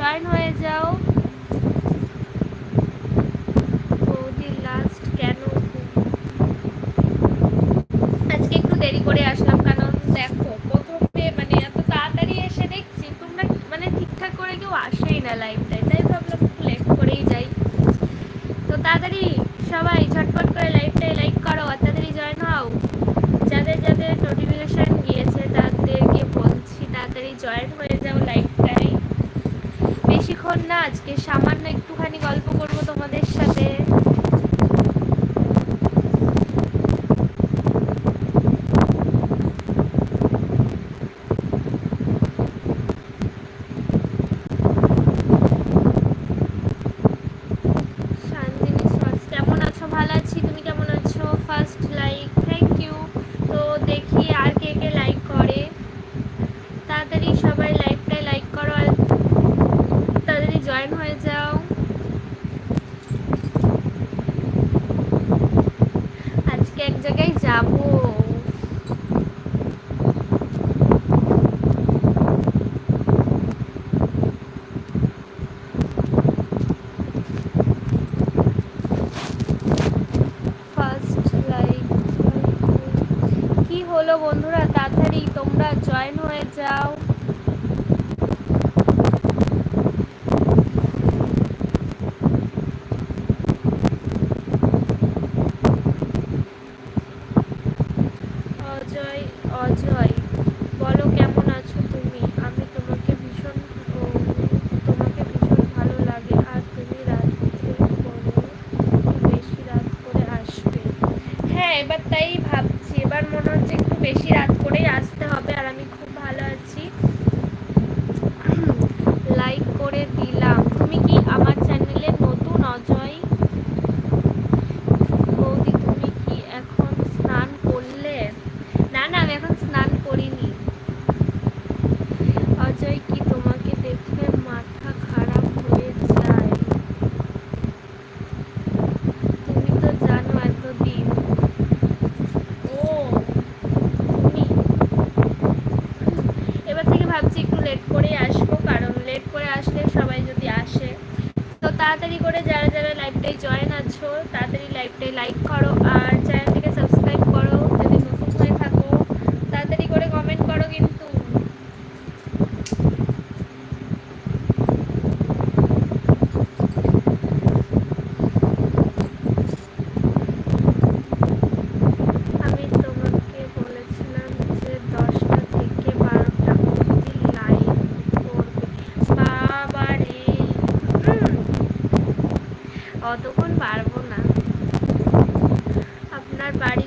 Join হয়ে যাও পারি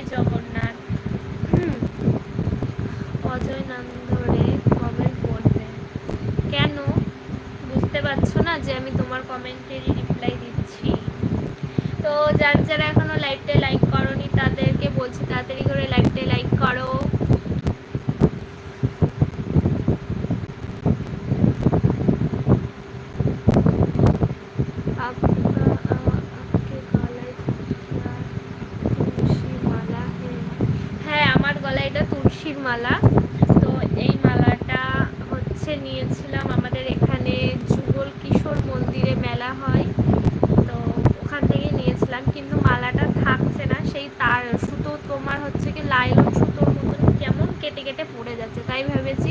জয় জগন্নাথ। অজয় নাম ধরে কমেন্ট করবে কেন? বুঝতে পারছ না যে আমি তোমার কমেন্টেরই রিপ্লাই দিচ্ছি। তো যারা যারা এখনও লাইভটা লাইক করনি, তাদেরকে বলছি তাড়াতাড়ি করে লাইভটা লাইক করো। লাইলন সুতোর মতন কেমন কেটে কেটে পড়ে যাচ্ছে তাই ভেবেছি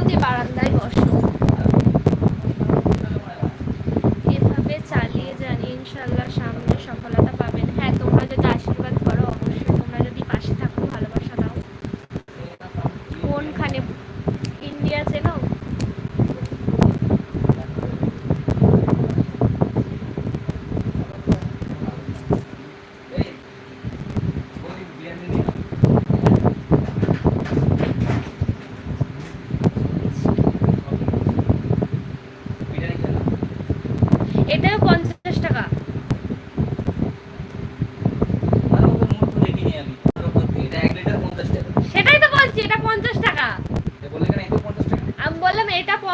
দিয়ে বাড়ানো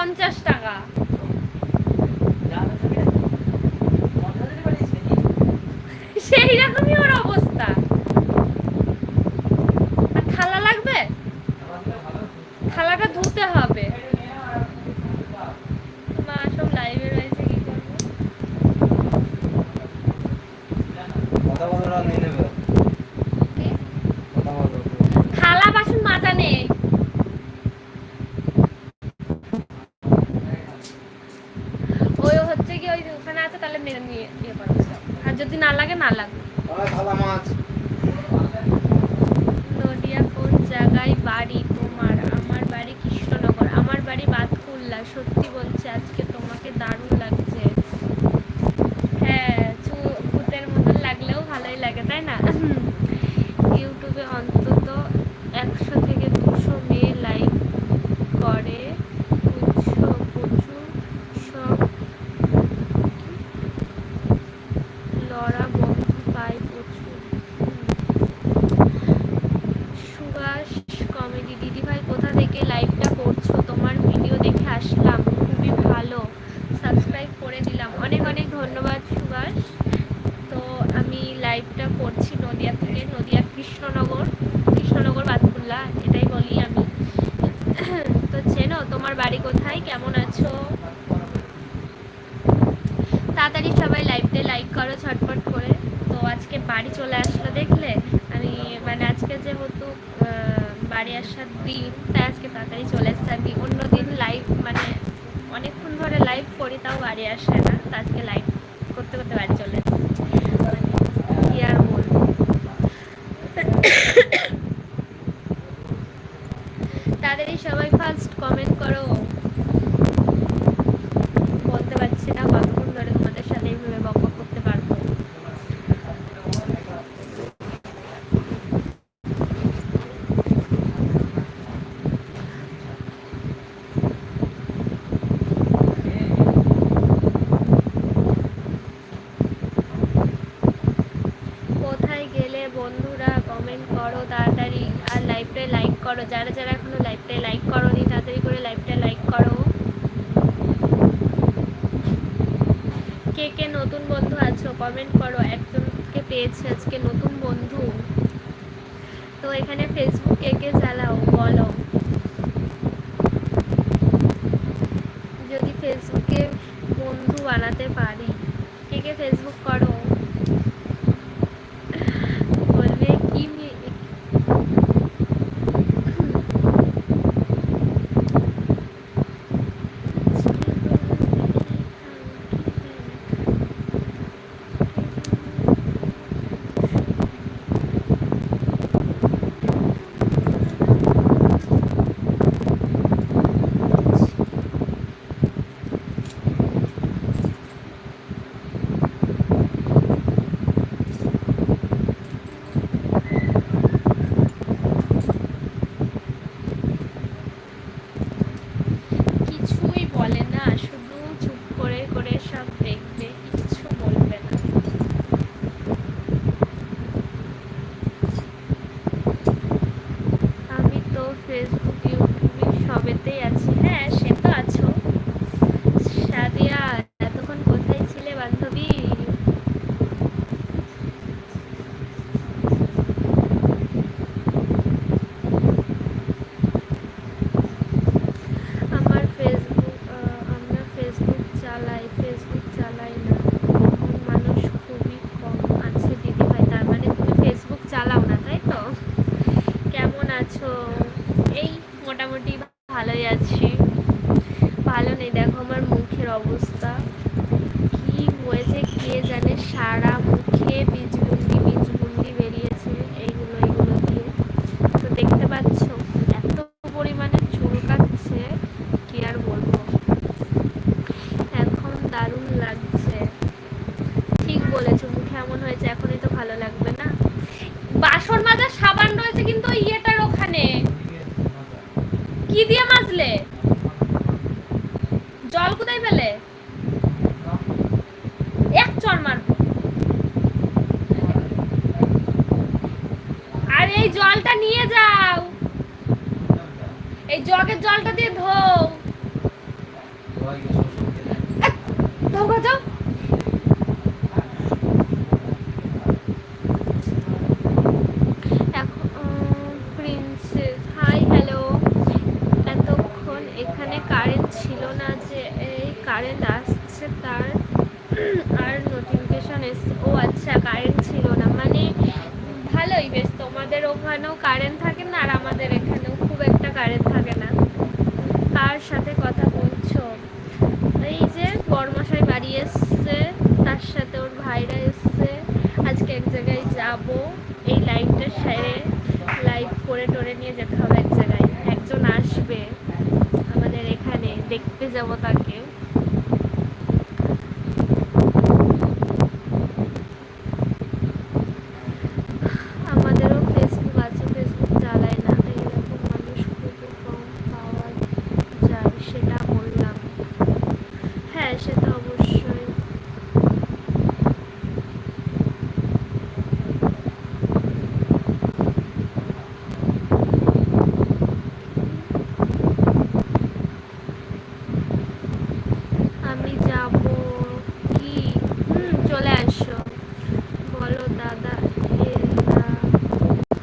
পঞ্চাশ সত্যি বলছে আজকে তোমাকে দারুণ লাগছে। তোমার বাড়ি কোথায়? কেমন আছো? তাড়াতাড়ি সবাই লাইভটা লাইক করো, ঝটপট করে। তো আজকে বাড়ি চলে আসলো দেখলে? আমি মানে আজকে যেহেতু বাড়ি আসার দিন, তাই আজকে তাড়াতাড়ি চলে আসছে আমি অন্যদিন লাইভ মানে অনেকক্ষণ ধরে লাইভ করি, তাও বাড়ি আসে না। তো আজকে লাইভ করতে করতে বাড়ি চলে পেয়েছে আজকে নতুন বন্ধু। তো এখানে ফেসবুক একে কে আসছে তার, আর নোটিফিকেশন এসছে। ও আচ্ছা কারেন্ট ছিল না। মানে ভালোই বেশ, তোমাদের ওখানেও কারেন্ট থাকে না, আর আমাদের এখানেও খুব একটা কারেন্ট থাকে না। কার সাথে কথা বলছো? এই যে বরমশাই বাড়ি এসছে, তার সাথে ওর ভাইরা এসছে। আজকে এক জায়গায় যাব, এই লাইভটা সেরে লাইভ করে টোরে নিয়ে যেতে হবে এক জায়গায়। একজন আসবে আমাদের এখানে, দেখতে যাব তাকে আমাদেরও ফেসবুক আছে ফেসবুক চালাই না এইরকম মানুষ খুবই কম পাওয়া যায় সেটা বললাম হ্যাঁ সেটা অবশ্যই আমি যাব কি হুম চলে আসো বলো দাদা এলা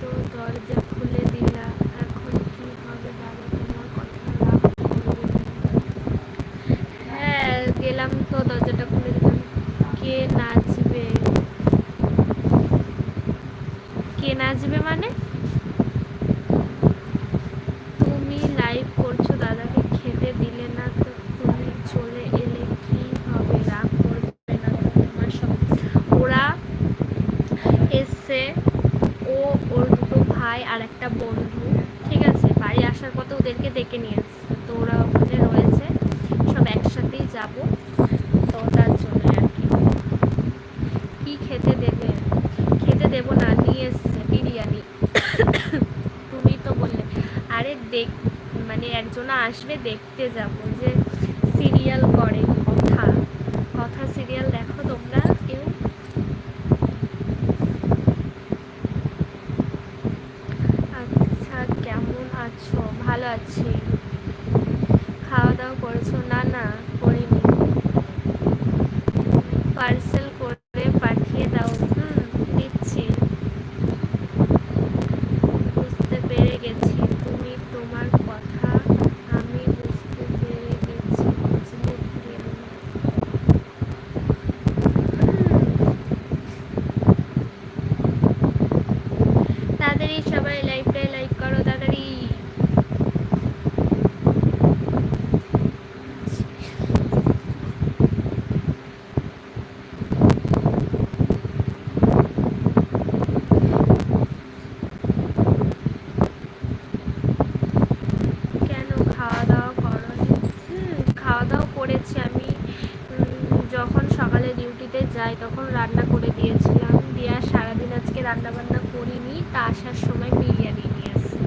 তো দরজা খুলে দিলা এখন কি হবে দাদা তোমার কথা রাগ করবে না। হ্যাঁ গেলাম তো দরজাটা খুলে দিলাম কে নাচবে কে নাচবে মানে তুমি লাইভ করছ দাদাকে খেতে দিলে না তো তুমি চলে এলে কি হবে রাগ করবে না তো তোমার সব ওরা এসছে ও ওর দুটো ভাই আর একটা বন্ধু, ঠিক আছে? বাড়ি আসার পথে ওদেরকে ডেকে নিয়ে এসছে তো ওরা ওখানে রয়েছে, সব একসাথেই যাব। তো তার জন্য আর কি। কি খেতে দেবে? খেতে দেবো না, নিয়ে এসছে বিরিয়ানি। তুমি তো বললে, আরে দেখ মানে একজন আসবে, দেখতে যাব। যে সিরিয়াল করে, কথা কথা সিরিয়াল দেখো তোমরা কেউ আচ্ছা কেমন আছো ভালো আছি খাওয়া দাওয়া করেছ না না করিনি পার্সেল করে পাঠিয়ে দাও হুম দিচ্ছি বুঝতে পেরে গেছি তুমি তোমার কথা আমি বুঝতে পেরে গেছি বুঝলে প্রিয়া। হুম। তাড়াতাড়ি সবাই লাইভটাই লাইক করো তাড়াতাড়ি কেন খাওয়া দাওয়া করনি হুম খাওয়া দাওয়া করেছি আমি উম, যখন সকালে ডিউটিতে যাই তখন রান্না করে দিয়েছিলাম দিয়ে আর রান্না বান্না করিনি, তা আসার সময় বিরিয়ানি নিয়ে আসি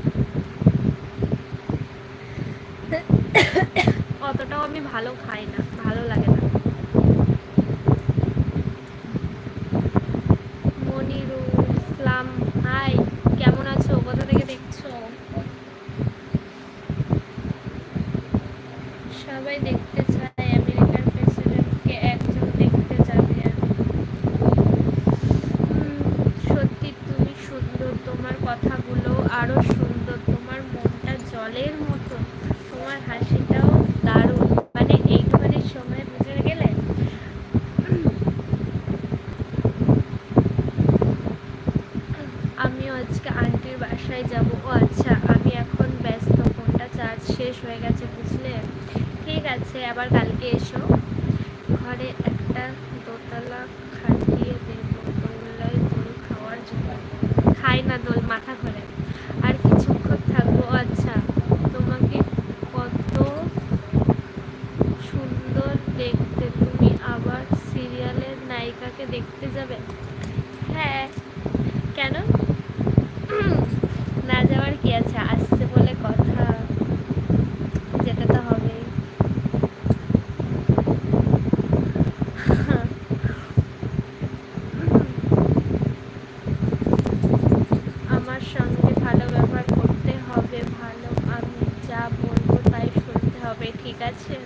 অতটাও আমি ভালো খাই না, ভালো লাগে না মনিরুল ইসলাম হাই কেমন আছো কোথা থেকে দেখছ সবাই দেখতে চায় আমেরিকার প্রেসিডেন্টকে একজন দেখতে যাবে আর উম, সত্যি তুমি সুন্দর তোমার কথাগুলো আরও সুন্দর তোমার মনটা জলের মতো তোমার হাসিটাও দারুণ মানে এইটুখানি সময় বুঝে গেলে আমিও আজকে আন্টির বাসায় যাব। ও আচ্ছা আমি এখন ব্যস্ত, ফোনটা চার্জ শেষ হয়ে গেছে, বুঝলে? ঠিক আছে, আবার কালকে এসো। ঘরে একটা দোতলা খাটিয়ে দেবো দোলায় দোল খাওয়ার জন্য। খাই না দোল, মাথা ঘরে that's it.